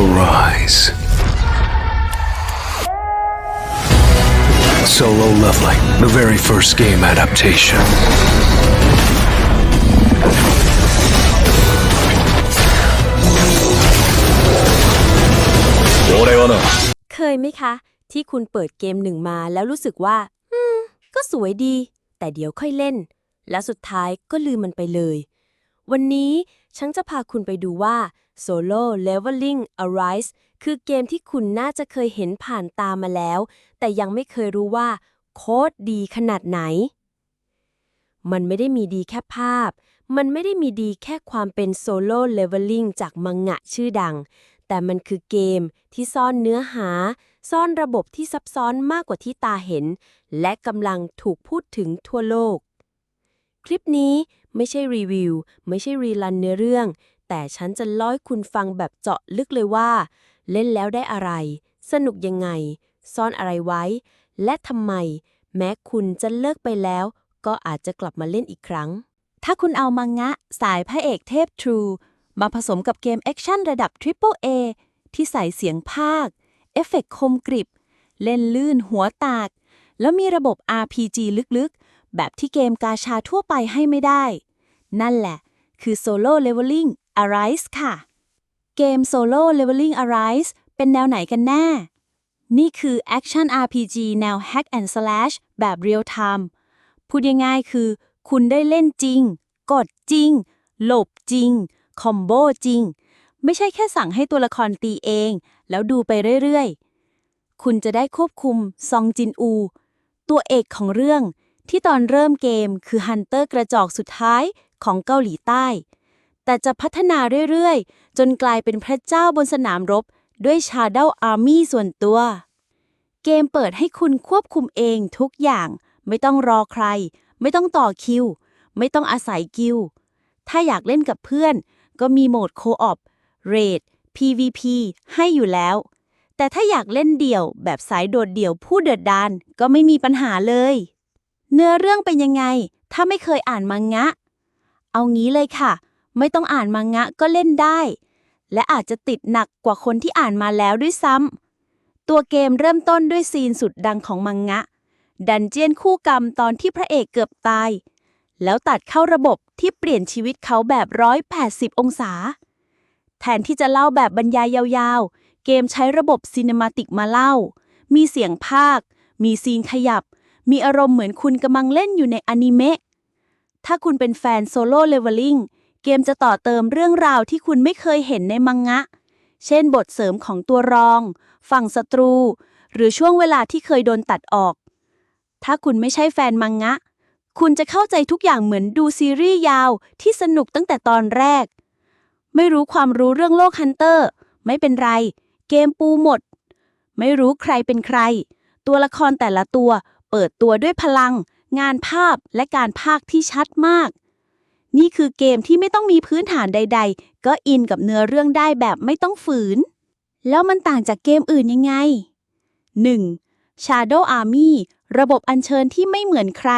Arise. Solo Leveling, the very first game adaptation. เคยไหมคะ ที่คุณเปิดเกมหนึ่งมาแล้วรู้สึกว่า อืม ก็สวยดี แต่เดี๋ยวค่อยเล่น แล้วสุดท้ายก็ลืมมันไปเลย วันนี้ฉันจะพาคุณไปดูว่า Solo Leveling Arise คือเกมที่คุณน่าจะเคยเห็นผ่านตามาแล้ว แต่ยังไม่เคยรู้ว่า โคตรดีขนาดไหน มันไม่ได้มีดีแค่ภาพ มันไม่ได้มีดีแค่ความเป็นโซโล่เลเวลลิ่งจากมังงะชื่อดัง แต่มันคือเกมที่ซ่อนเนื้อหา ซ่อนระบบที่ซับซ้อนมากกว่าที่ตาเห็น และกำลังถูกพูดถึงทั่วโลก คลิปนี้ ไม่ใช่รีวิว ไม่ใช่รีลันเนื้อเรื่อง แต่ฉันจะเล่าให้คุณฟังแบบเจาะลึกเลยว่า เล่นแล้วได้อะไร สนุกยังไง ซ่อนอะไรไว้ และทำไม แม้คุณจะเลิกไปแล้ว ก็อาจจะกลับมาเล่นอีกครั้ง ถ้าคุณเอามังงะ สายพระเอกเทพ True มาผสมกับเกมแอคชั่นระดับ Triple A ที่ใส่เสียงภาค เอฟเฟกคมกริบ เล่นลื่นหัวตาก แล้วมีระบบ RPG ลึกๆ แบบที่เกมกาชาทั่วไปให้ไม่ได้ นั่นแหละ คือ Solo Leveling Arise ค่ะ เกม Solo Leveling Arise เป็นแนวไหนกันแน่ นี่คือ Action RPG แนว Hack and Slash แบบ Real Time พูดง่ายๆคือ คุณได้เล่นจริง กดจริง หลบจริง คอมโบจริง ไม่ใช่แค่สั่งให้ตัวละครตีเอง แล้วดูไปเรื่อยๆ คุณจะได้ควบคุมซองจินอู ตัวเอกของเรื่องที่ตอนเริ่มเกมคือฮันเตอร์กระจอกสุดท้าย ของเกาหลีใต้ แต่จะพัฒนาเรื่อยๆ จนกลายเป็นพระเจ้าบนสนามรบ ด้วยชา d ด w อาร์มี่ส่วนตัว เกมเปิดให้คุณควบคุมเองทุกอย่าง ไม่ต้องรอใคร ไม่ต้องต่อคิว ไม่ต้องอาศัยกิลถ้าอยากเล่นกับเพื่อน ก็มีโหมดโคออปเรด PVP ให้อยู่แล้ว แต่ถ้าอยากเล่นเดี่ยวแบบสายโดดเดี่ยวผู้เดือดดานก็ไม่มีปัญหาเลย เนื้อเรื่องเป็นยังไง ถ้าไม่เคยอ่านมังงะ เอางี้เลยค่ะ ไม่ต้องอ่านมังงะก็เล่นได้ และอาจจะติดหนักกว่าคนที่อ่านมาแล้วด้วยซ้ำตัวเกมเริ่มต้นด้วยซีนสุดดังของมังงะ ดันเจียนคู่กรรมตอนที่พระเอกเกือบตาย แล้วตัดเข้าระบบที่เปลี่ยนชีวิตเขาแบบ 180 องศา แทนที่จะเล่าแบบบรรยายยาวๆ เกมใช้ระบบซีนมาติกมาเล่า มีเสียงภาค มีซีนขยับ มีอารมณ์เหมือนคุณกำลังเล่นอยู่ในอนิเมะ ถ้าคุณเป็นแฟนโซโล่เลเวลลิ่งเกมจะต่อเติมเรื่องราวที่คุณไม่เคยเห็นในมังงะ เช่นบทเสริมของตัวรอง ฝั่งศัตรู หรือช่วงเวลาที่เคยโดนตัดออก ถ้าคุณไม่ใช่แฟนมังงะ คุณจะเข้าใจทุกอย่างเหมือนดูซีรีส์ยาวที่สนุกตั้งแต่ตอนแรก ไม่รู้ความรู้เรื่องโลกฮันเตอร์ ไม่เป็นไร เกมปูหมด ไม่รู้ใครเป็นใคร ตัวละครแต่ละตัวเปิดตัวด้วยพลัง งานภาพและการพากที่ชัดมาก นี่คือเกมที่ไม่ต้องมีพื้นฐานใด ๆ ก็อินกับเนื้อเรื่องได้แบบไม่ต้องฝืน แล้วมันต่างจากเกมอื่นยังไง 1. Shadow Army ระบบอัญเชิญที่ไม่เหมือนใคร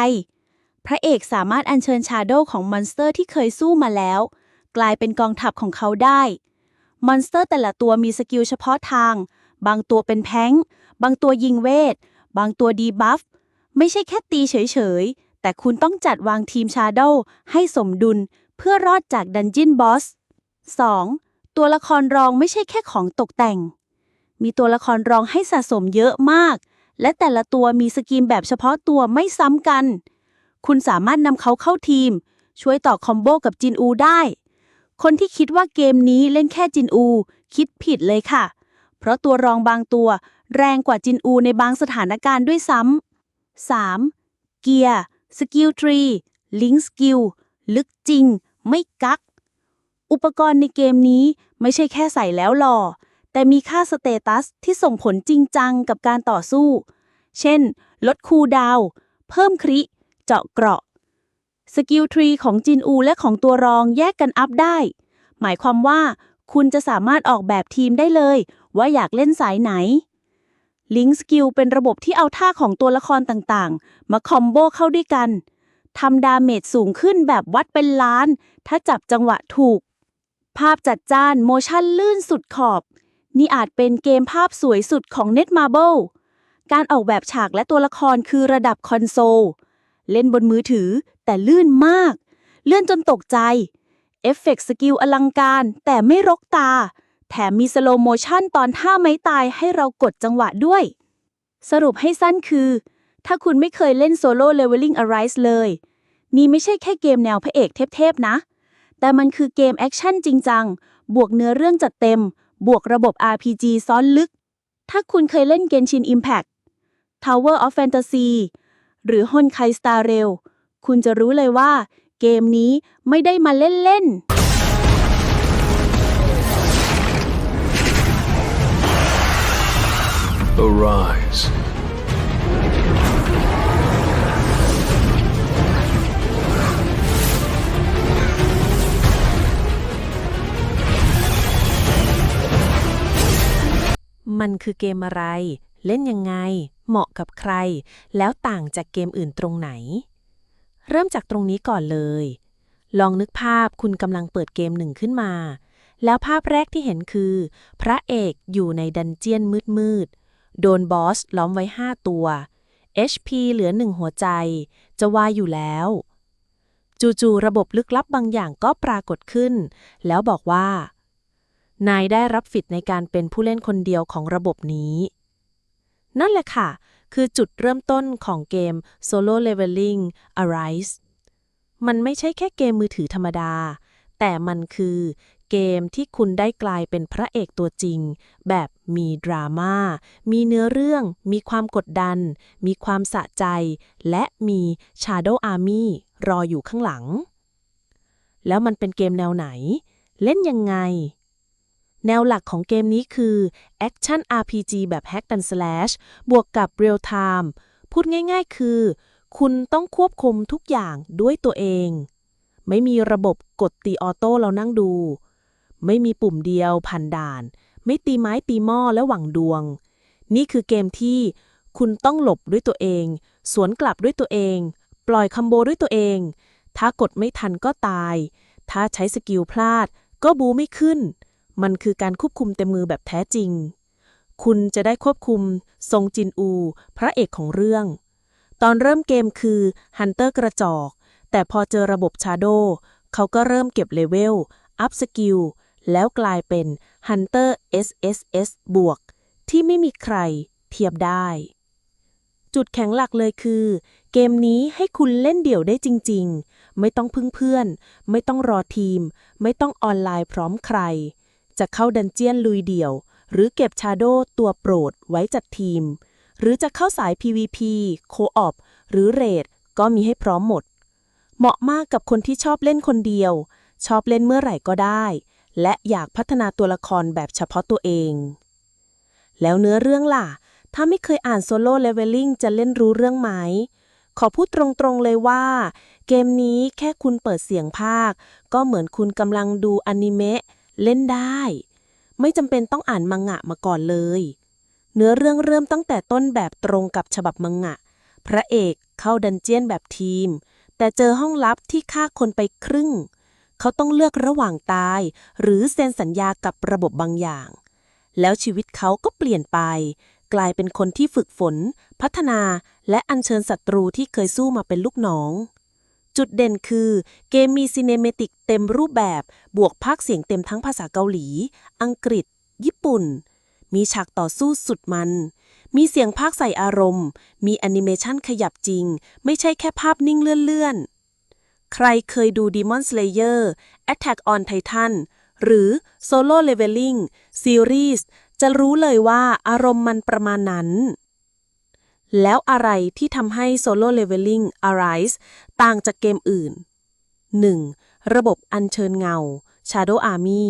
พระเอกสามารถอัญเชิญ Shadow ของมอนสเตอร์ที่เคยสู้มาแล้ว กลายเป็นกองทัพของเขาได้ มอนสเตอร์แต่ละตัวมีสกิลเฉพาะทาง บางตัวเป็นแพ้งบางตัวยิงเวท บางตัวดีบัฟ ไม่ใช่แค่ตีเฉยๆ แต่คุณต้องจัดวางทีม Shadow ให้สมดุลเพื่อรอดจากดันจินบอส 2. ตัวละครรองไม่ใช่แค่ของตกแต่ง มีตัวละครรองให้สะสมเยอะมาก และแต่ละตัวมีสกิลแบบเฉพาะตัวไม่ซ้ำกัน คุณสามารถนำเขาเข้าทีม ช่วยต่อคอมโบกับจินอูได้ คนที่คิดว่าเกมนี้เล่นแค่จินอู คิดผิดเลยค่ะ เพราะตัวรองบางตัว แรงกว่าจินอูในบางสถานการณ์ด้วยซ้ำ 3. เกียร์สกิลทรีลิงสกิลลึกจริง ไม่กัก อุปกรณ์ในเกมนี้ไม่ใช่แค่ใส่แล้วหล่อ แต่มีค่าสเตตัสที่ส่งผลจริงจังกับการต่อสู้ เช่น ลดคูดาว เพิ่มคริ เจาะเกราะ สกิลทรีของจินอูและของตัวรองแยกกันอัพได้ หมายความว่าคุณจะสามารถออกแบบทีมได้เลย ว่าอยากเล่นสายไหน ลิงสกิลเป็นระบบที่เอาท่าของตัวละครต่างๆ มาคอมโบเข้าด้วยกันทำดาเมจสูงขึ้นแบบวัดเป็นล้าน ถ้าจับจังหวะถูก ภาพจัดจ้านโมชั่นลื่นสุดขอบ นี่อาจเป็นเกมภาพสวยสุดของ Netmarble การออกแบบฉากและตัวละครคือระดับคอนโซล เล่นบนมือถือแต่ลื่นมาก เลื่อนจนตกใจ เอฟเฟกต์สกิลอลังการแต่ไม่รกตา แถมมีสโลโมชั่นตอนท่าไม้ตายให้เรากดจังหวะด้วย สรุปให้สั้นคือ ถ้าคุณไม่เคยเล่นโซโล่เลเวลลิ่ง Arise เลย นี่ไม่ใช่แค่เกมแนวพระเอกเทพๆนะ แต่มันคือเกมแอคชั่นจริงจัง บวกเนื้อเรื่องจัดเต็ม บวกระบบ RPG ซ้อนลึก ถ้าคุณเคยเล่น Genshin Impact Tower of Fantasy หรือ Honkai Star Rail คุณจะรู้เลยว่าเกมนี้ไม่ได้มาเล่นๆ Arise. มันคือเกมอะไร เล่นยังไง เหมาะกับใคร แล้วต่างจากเกมอื่นตรงไหน เริ่มจากตรงนี้ก่อนเลย ลองนึกภาพคุณกำลังเปิดเกมหนึ่งขึ้นมา แล้วภาพแรกที่เห็นคือ พระเอกอยู่ในดันเจียนมืดๆ โดนบอสล้อมไว้ 5 ตัว HP เหลือหนึ่งหัวใจ จะวายอยู่แล้ว จู่ๆระบบลึกลับบางอย่างก็ปรากฏขึ้น แล้วบอกว่า นายได้รับสิทในการเป็นผู้เล่นคนเดียวของระบบนี้ นั่นแหละค่ะ คือจุดเริ่มต้นของเกม Solo Leveling Arise มันไม่ใช่แค่เกมมือถือธรรมดา แต่มันคือ เกมที่คุณได้กลายเป็นพระเอกตัวจริง แบบมีดราม่า มีเนื้อเรื่อง มีความกดดัน มีความสะใจ และมี Shadow Army รออยู่ข้างหลัง แล้วมันเป็นเกมแนวไหน เล่นยังไง แนวหลักของเกมนี้คือ Action RPG แบบ Hack and Slash บวกกับ Real Time พูดง่ายๆคือ คุณต้องควบคุมทุกอย่างด้วยตัวเองไม่มีระบบกดตีออโต้เรานั่งดู ไม่มีปุ่มเดียวผ่านด่าน ไม่ตีไม้ตีหม้อและหวังดวง นี่คือเกมที่คุณต้องหลบด้วยตัวเอง สวนกลับด้วยตัวเอง ปล่อยคัมโบด้วยตัวเอง ถ้ากดไม่ทันก็ตาย ถ้าใช้สกิลพลาด ก็บูไม่ขึ้น มันคือการควบคุมเต็มมือแบบแท้จริง คุณจะได้ควบคุมทรงจินอู พระเอกของเรื่อง ตอนเริ่มเกมคือฮันเตอร์กระจอก แต่พอเจอระบบชาโดเขาก็เริ่มเก็บเลเวล อัพสกิล แล้วกลายเป็น Hunter SSS บวกที่ไม่มีใครเทียบได้ จุดแข็งหลักเลยคือ เกมนี้ให้คุณเล่นเดี่ยวได้จริง ๆ ไม่ต้องพึ่งเพื่อน ไม่ต้องรอทีม ไม่ต้องออนไลน์พร้อมใคร จะเข้าดันเจียนลุยเดี่ยว หรือเก็บชาโดตัวโปรดไว้จัดทีม หรือจะเข้าสาย PVP โคออปหรือเรดก็มีให้พร้อมหมด เหมาะมากกับคนที่ชอบเล่นคนเดียว ชอบเล่นเมื่อไหร่ก็ได้ และอยากพัฒนาตัวละครแบบเฉพาะตัวเอง แล้วเนื้อเรื่องล่ะ ถ้าไม่เคยอ่านโซโล่เลเวลลิ่งจะเล่นรู้เรื่องไหม ขอพูดตรงๆเลยว่า เกมนี้แค่คุณเปิดเสียงภาค ก็เหมือนคุณกำลังดูอนิเมะเล่นได้ ไม่จำเป็นต้องอ่านมังงะมาก่อนเลย เนื้อเรื่องเริ่มตั้งแต่ต้นแบบตรงกับฉบับมังงะ พระเอกเข้าดันเจียนแบบทีม แต่เจอห้องลับที่ฆ่าคนไปครึ่ง เขาต้องเลือกระหว่างตาย หรือเซ็นสัญญากับระบบบางอย่าง แล้วชีวิตเขาก็เปลี่ยนไป กลายเป็นคนที่ฝึกฝน พัฒนา และอัญเชิญศัตรูที่เคยสู้มาเป็นลูกน้อง จุดเด่นคือ เกมมีซีเนเมติกเต็มรูปแบบ บวกภาคเสียงเต็มทั้งภาษาเกาหลี อังกฤษ ญี่ปุ่น มีฉากต่อสู้สุดมัน มีเสียงภาคใส่อารมณ์ มีแอนิเมชันขยับจริง ไม่ใช่แค่ภาพนิ่งเลื่อนๆ ใครเคยดู Demon Slayer Attack on Titan หรือ Solo Leveling Series จะรู้เลยว่าอารมณ์มันประมาณนั้น แล้วอะไรที่ทำให้ Solo Leveling Arise ต่างจากเกมอื่น 1. ระบบอัญเชิญเงา Shadow Army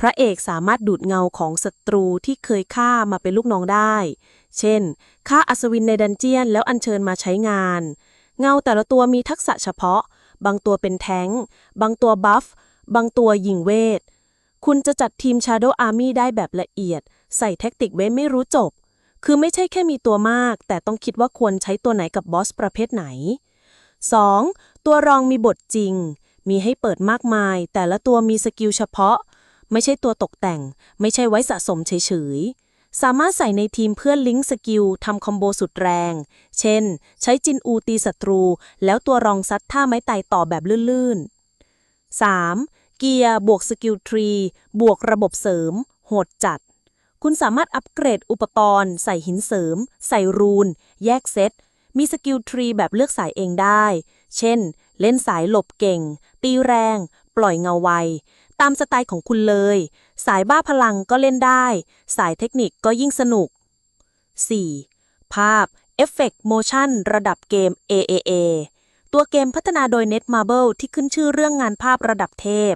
พระเอกสามารถดูดเงาของศัตรูที่เคยฆ่ามาเป็นลูกน้องได้ เช่น ฆ่าอัศวินในดันเจียนแล้วอัญเชิญมาใช้งาน เงาแต่ละตัวมีทักษะเฉพาะ บางตัวเป็นแท้ง บางตัวบัฟ บางตัวยิงเวท คุณจะจัดทีม Shadow Army ได้แบบละเอียด ใส่แท็กติกไว้ไม่รู้จบ คือไม่ใช่แค่มีตัวมาก แต่ต้องคิดว่าควรใช้ตัวไหนกับบอสประเภทไหน 2. ตัวรองมีบทจริง มีให้เปิดมากมาย แต่ละตัวมีสกิลเฉพาะ ไม่ใช่ตัวตกแต่ง ไม่ใช่ไว้สะสมเฉยๆ สามารถใส่ในทีมเพื่อลิงก์สกิลทำคอมโบสุดแรง เช่น ใช้จินอูตีศัตรู แล้วตัวรองซัดท่าไม้ไต่ต่อแบบลื่นๆ 3. เกียร์บวกสกิลทรีบวกระบบเสริม โหดจัด คุณสามารถอัปเกรดอุปกรณ์ ใส่หินเสริม ใส่รูน แยกเซต มีสกิลทรีแบบเลือกสายเองได้ เช่น เล่นสายหลบเก่ง ตีแรง ปล่อยเงาไว ตามสไตล์ของคุณเลย สายบ้าพลังก็เล่นได้ สายเทคนิคก็ยิ่งสนุก 4. ภาพเอฟเฟกต์โมชั่นระดับเกม AAA ตัวเกมพัฒนาโดย Netmarble ที่ขึ้นชื่อเรื่องงานภาพระดับเทพ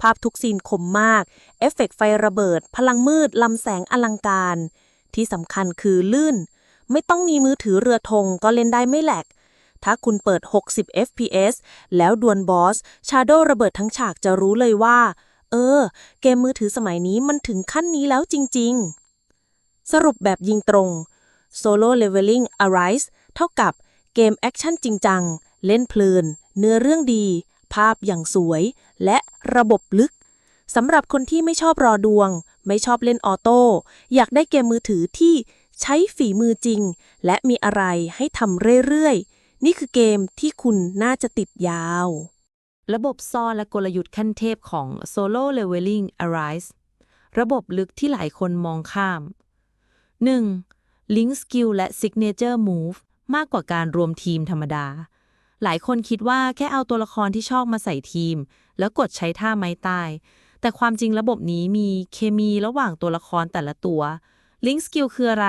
ภาพทุกซีนคมมาก เอฟเฟกต์ไฟระเบิด พลังมืด ลำแสงอลังการ ที่สำคัญคือลื่น ไม่ต้องมีมือถือเรือธงก็เล่นได้ไม่แหลก ถ้าคุณเปิด 60 fps แล้วดวลบอส Shadow ระเบิดทั้งฉากจะรู้เลยว่า เออ เกมมือถือสมัยนี้มันถึงขั้นนี้แล้วจริง ๆ สรุปแบบยิงตรง Solo Leveling Arise เท่ากับเกมแอคชั่นจริงจัง เล่นเพลิน เนื้อเรื่องดี ภาพอย่างสวย และระบบลึกสำหรับคนที่ไม่ชอบรอดวง ไม่ชอบเล่นออโต้ อยากได้เกมมือถือที่ใช้ฝีมือจริง และมีอะไรให้ทำเรื่อยๆ นี่คือเกมที่คุณน่าจะติดยาว ระบบซ่อนและกลยุทธ์ขั้นเทพของ Solo Leveling Arise ระบบลึกที่หลายคนมองข้าม 1. Link Skill และ Signature Move มากกว่าการรวมทีมธรรมดา หลายคนคิดว่าแค่เอาตัวละครที่ชอบมาใส่ทีม แล้วกดใช้ท่าไม้ตาย แต่ความจริงระบบนี้มีเคมีระหว่างตัวละครแต่ละตัว Link Skill คืออะไร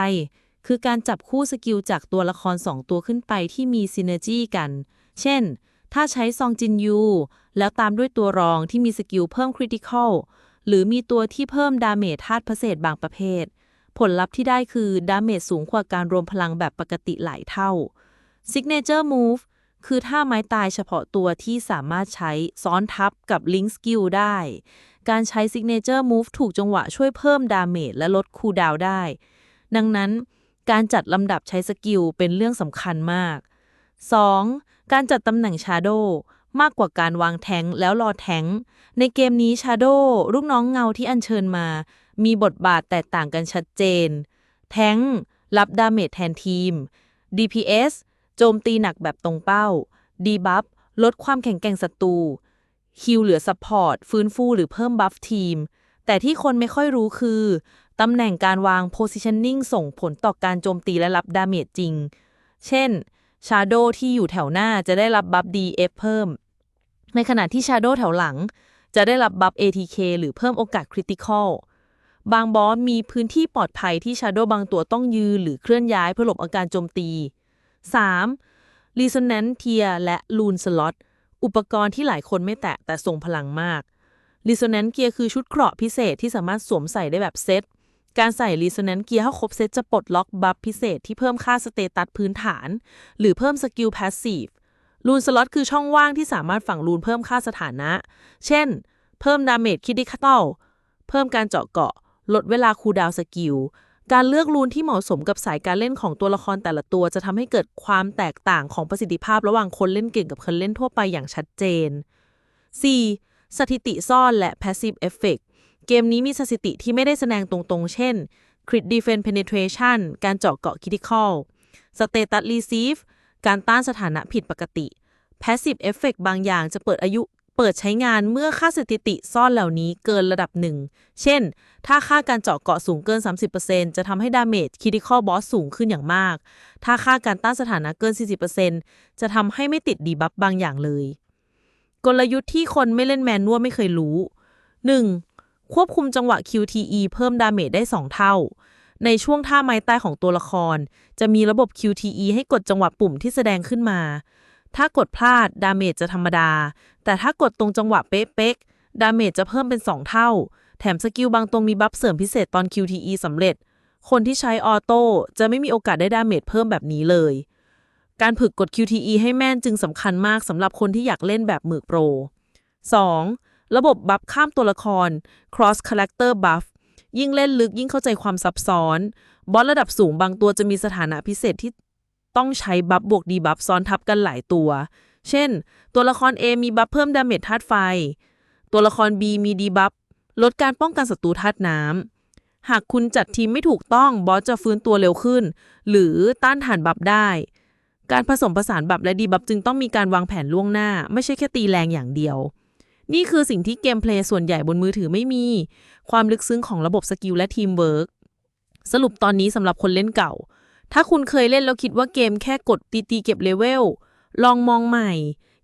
คือการจับคู่สกิลจากตัวละคร 2 ตัวขึ้นไปที่มีซินเนอร์จีกัน เช่น ถ้าใช้ซองจินยู แล้วตามด้วยตัวรองที่มีสกิลเพิ่มคริติคอลหรือมีตัวที่เพิ่มดาเมจธาตุพเศษบางประเภท ผลลัพธ์ที่ได้คือดาเมจสูงกว่าการรวมพลังแบบปกติหลายเท่า Signature Move คือท่าไม้ตายเฉพาะตัวที่สามารถใช้ซ้อนทับกับ Link Skill ได้ การใช้ Signature Move ถูกจังหวะช่วยเพิ่มดาเมจและลดคูดาวได้ ดังนั้น การจัดลำดับใช้สกิลเป็นเรื่องสำคัญมาก 2. การจัดตำแหน่ง Shadow มากกว่าการวางแทงแล้วรอแทงในเกมนี้ Shadow ลูกน้องเงาที่อัญเชิญมา มีบทบาทแตกต่างกันชัดเจน แทงรับดาเมจแทนทีม DPS โจมตีหนักแบบตรงเป้า Debuff ลดความแข็งแกร่งศัตรูฮิลเหลือซัพพอร์ตฟื้นฟูหรือเพิ่มบัฟทีม แต่ที่คนไม่ค่อยรู้คือ ตำแหน่งการวาง positioning ส่งผลต่อการโจมตีและรับดาเมจจริง เช่น Shadow ที่อยู่แถวหน้าจะได้รับบัฟ DF เพิ่ม ในขณะที่ Shadow แถวหลัง จะได้รับบัฟ ATK หรือเพิ่มโอกาส Critical บางบอสมีพื้นที่ปลอดภัยที่ Shadow บางตัวต้องยืนหรือเคลื่อนย้ายเพื่อหลบอาการโจมตี 3. Resonance Tier และ Rune Slot อุปกรณ์ที่หลายคนไม่แตะแต่ทรงพลังมาก Resonance Gear คือชุดเกราะพิเศษที่สามารถสวมใส่ได้แบบเซต การใส่ Resonance Gear ให้ครบเซตจะปลดล็อกบัฟพิเศษที่เพิ่มค่าสเตตัสพื้นฐาน หรือเพิ่มสกิล Passive รูนสล็อตคือช่องว่างที่สามารถฝังรูนเพิ่มค่าสถานะ เช่น เพิ่มดาเมจคิดดิคาตอลเพิ่มการเจาะเกาะ ลดเวลาคูดาวสกิล การเลือกรูนที่เหมาะสมกับสายการเล่นของตัวละครแต่ละตัวจะทำให้เกิดความแตกต่างของประสิทธิภาพระหว่างคนเล่นเก่งกับคนเล่นทั่วไปอย่างชัดเจน 4. สถิติซ่อนและ Passive Effect เกมนี้มีสถิติที่ไม่ได้แสดงตรงๆ เช่น Crit Defense Penetration การเจาะเกาะ Critical Status Receive การต้านสถานะผิดปกติ Passive Effect บางอย่างจะเปิดอายุเปิดใช้งานเมื่อค่าสถิติซ่อนเหล่านี้เกินระดับหนึ่ง เช่น ถ้าค่าการเจาะเกาะสูงเกิน 30%จะทำให้ดาเมจ Critical Boss สูงขึ้นอย่างมาก ถ้าค่าการต้านสถานะเกิน 40%จะทำให้ไม่ติดดีบัฟบางอย่างเลย กลยุทธ์ที่คนไม่เล่นแมนนวลไม่เคยรู้ 1. ควบคุมจังหวะ QTE เพิ่มดาเมจได้ 2 เท่า ในช่วงท่าไม้ตายของตัวละคร จะมีระบบ QTE ให้กดจังหวะปุ่มที่แสดงขึ้นมา ถ้ากดพลาดดาเมจจะธรรมดา แต่ถ้ากดตรงจังหวะเป๊ะๆดาเมจจะเพิ่มเป็น 2 เท่า แถมสกิลบางตรงมีบัฟเสริมพิเศษตอน QTE สำเร็จ คนที่ใช้ออโต้จะไม่มีโอกาสได้ดาเมจเพิ่มแบบนี้เลย การฝึกกด QTE ให้แม่นจึงสำคัญมากสำหรับคนที่อยากเล่นแบบหมือโปร 2. ระบบบัฟข้ามตัวละคร cross character buff ยิ่งเล่นลึกยิ่งเข้าใจความซับซ้อน บอสระดับสูงบางตัวจะมีสถานะพิเศษที่ต้องใช้บัฟบวกดีบัฟซ้อนทับกันหลายตัว เช่น ตัวละคร A มีบัฟเพิ่มดาเมจธาตุไฟ ตัวละคร B มีดีบัฟลดการป้องกันศัตรูธาตุน้ำ หากคุณจัดทีมไม่ถูกต้องบอสจะฟื้นตัวเร็วขึ้น หรือต้านทานบัฟได้ การผสมผสานบัฟและดีบัฟจึงต้องมีการวางแผนล่วงหน้า ไม่ใช่แค่ตีแรงอย่างเดียว นี่คือสิ่งที่เกมเพลย์ส่วนใหญ่บนมือถือไม่มี ความลึกซึ้งของระบบสกิลและทีมเวิร์กสรุปตอนนี้สำหรับคนเล่นเก่า ถ้าคุณเคยเล่นแล้วคิดว่าเกมแค่กดตีตีเก็บเลเวล ลองมองใหม่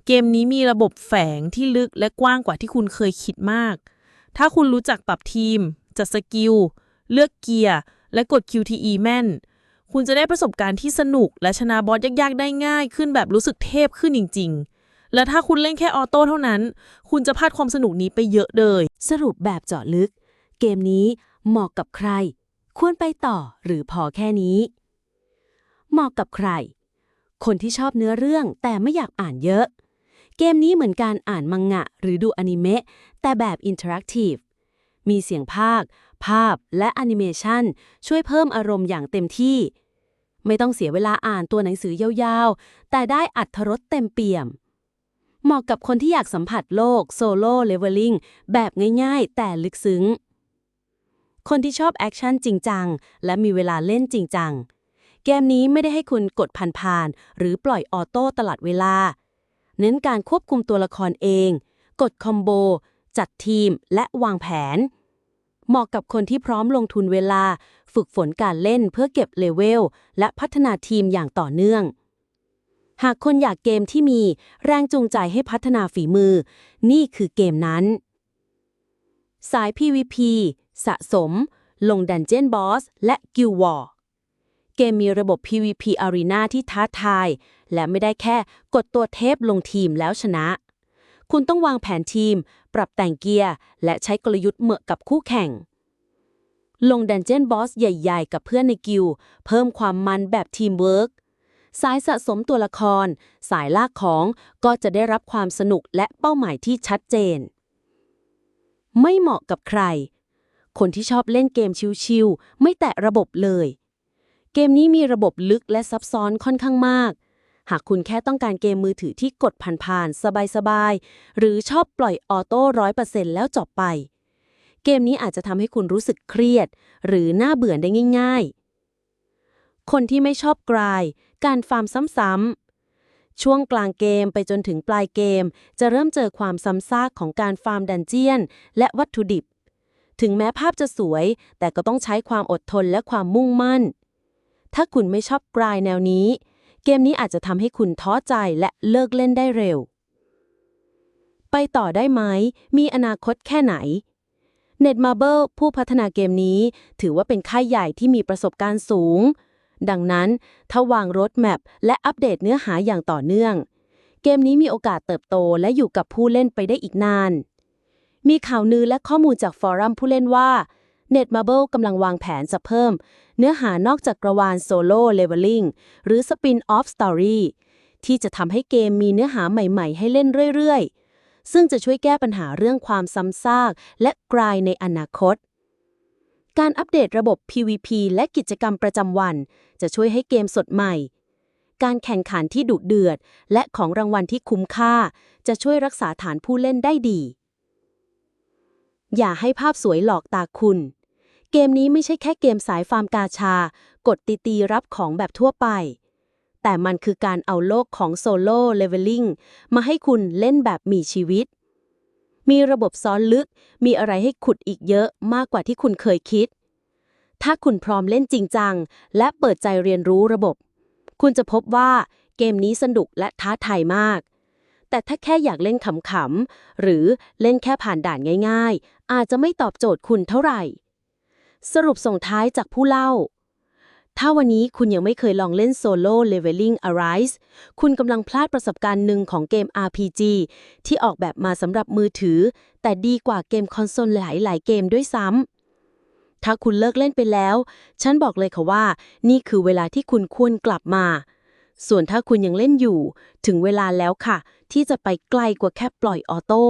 เกมนี้มีระบบแฝงที่ลึกและกว้างกว่าที่คุณเคยคิดมาก ถ้าคุณรู้จักปรับทีม จัดสกิล เลือกเกียร์ และกด QTE แม่น คุณจะได้ประสบการณ์ที่สนุก และชนะบอสยากๆ ได้ง่าย ขึ้นแบบรู้สึกเทพขึ้นจริง ๆ และถ้าคุณเล่นแค่ออโต้เท่านั้น คุณจะพลาดความสนุกนี้ไปเยอะเลย สรุปแบบเจาะลึก เกมนี้เหมาะกับใคร ควรไปต่อหรือพอแค่นี้ เหมาะกับใคร คนที่ชอบเนื้อเรื่องแต่ไม่อยากอ่านเยอะ เกมนี้เหมือนการอ่านมังงะ หรือดูอนิเมะแต่แบบอินเทอร์แอคทีฟมีเสียงภาค ภาพและแอนิเมชันช่วยเพิ่มอารมณ์อย่างเต็มที่ ไม่ต้องเสียเวลาอ่านตัวหนังสือยาวๆ แต่ได้อัธรสเต็มเปี่ยม เหมาะกับคนที่อยากสัมผัสโลกโซโล่เลเวลลิ่งแบบง่ายๆ แต่ลึกซึ้ง คนที่ชอบแอคชั่นจริงจัง และมีเวลาเล่นจริงจัง เกมนี้ไม่ได้ให้คุณกดผ่านๆหรือปล่อยออโต้ตลอดเวลา เน้นการควบคุมตัวละครเอง กดคอมโบ จัดทีม และวางแผน เหมาะกับคนที่พร้อมลงทุนเวลา ฝึกฝนการเล่นเพื่อเก็บเลเวลและพัฒนาทีมอย่างต่อเนื่อง หากคนอยากเกมที่มีแรงจูงใจให้พัฒนาฝีมือ นี่คือเกมนั้น สาย PVP สะสม ลงดันเจียนบอส และกิลวอร์เกมมีระบบ PVP Arena ที่ท้าทาย และไม่ได้แค่กดตัวเทพลงทีมแล้วชนะ คุณต้องวางแผนทีม ปรับแต่งเกียร์ และใช้กลยุทธ์เหมาะกับคู่แข่ง ลงดันเจียนบอสใหญ่ ๆ กับเพื่อนในกิลเพิ่มความมันแบบทีมเวิร์ก สายสะสมตัวละคร สายลากของก็จะได้รับความสนุกและเป้าหมายที่ชัดเจน ไม่เหมาะกับใคร คนที่ชอบเล่นเกมชิวๆไม่แตะระบบเลย เกมนี้มีระบบลึกและซับซ้อนค่อนข้างมาก หากคุณแค่ต้องการเกมมือถือที่กดผ่านๆสบายๆ หรือชอบปล่อยออโต้ร้อยเปอร์เซ็นต์แล้วจบไป เกมนี้อาจจะทำให้คุณรู้สึกเครียด หรือน่าเบื่อได้ง่าย ๆ คนที่ไม่ชอบกราย การฟาร์มซ้ำๆ ช่วงกลางเกมไปจนถึงปลายเกม จะเริ่มเจอความซ้ำซากของการฟาร์มดันเจียน และวัตถุดิบ ถึงแม้ภาพจะสวย แต่ก็ต้องใช้ความอดทนและความมุ่งมั่น ถ้าคุณไม่ชอบกรายแนวนี้ เกมนี้อาจจะทำให้คุณท้อใจและเลิกเล่นได้เร็ว ไปต่อได้ไหม มีอนาคตแค่ไหน Netmarble ผู้พัฒนาเกมนี้ ถือว่าเป็นค่ายใหญ่ที่มีประสบการณ์สูง ดังนั้นถ้าวางรถแมพและอัปเดตเนื้อหาอย่างต่อเนื่อง เกมนี้มีโอกาสเติบโตและอยู่กับผู้เล่นไปได้อีกนาน มีข่าวนือและข้อมูลจากฟอรัมผู้เล่นว่า Netmarble กำลังวางแผนจะเพิ่ม เนื้อหานอกจากกระวานโซโล่เลเวลลิ่งหรือสปินออฟสตอรี่ที่จะทำให้เกมมีเนื้อหาใหม่ ๆ ให้เล่นเรื่อย ๆ ซึ่งจะช่วยแก้ปัญหาเรื่องความซ้ำซากและกรายในอนาคต การอัปเดตระบบ PVP และกิจกรรมประจำวัน จะช่วยให้เกมสดใหม่ การแข่งขันที่ดุเดือด และของรางวัลที่คุ้มค่า จะช่วยรักษาฐานผู้เล่นได้ดี อย่าให้ภาพสวยหลอกตาคุณ เกมนี้ไม่ใช่แค่เกมสายฟาร์มกาชา กดตีตีรับของแบบทั่วไป แต่มันคือการเอาโลกของโซโล่เลเวลลิ่งมาให้คุณเล่นแบบมีชีวิต มีระบบซ้อนลึก มีอะไรให้ขุดอีกเยอะมากกว่าที่คุณเคยคิด ถ้าคุณพร้อมเล่นจริงจัง และเปิดใจเรียนรู้ระบบ คุณจะพบว่าเกมนี้สนุกและท้าทายมาก แต่ถ้าแค่อยากเล่นขำๆ หรือเล่นแค่ผ่านด่านง่าย ๆ อาจจะไม่ตอบโจทย์คุณเท่าไหร่ สรุปส่งท้ายจากผู้เล่า ถ้าวันนี้คุณยังไม่เคยลองเล่น Solo Leveling Arise คุณกำลังพลาดประสบการณ์หนึ่งของเกม RPG ที่ออกแบบมาสำหรับมือถือ แต่ดีกว่าเกมคอนโซลหลาย ๆ เกมด้วยซ้ำ ถ้าคุณเลิกเล่นไปแล้ว ฉันบอกเลยค่ะว่า นี่คือเวลาที่คุณควรกลับมา ส่วนถ้าคุณยังเล่นอยู่ ถึงเวลาแล้วค่ะ ที่จะไปไกลกว่าแค่ปล่อยออโต้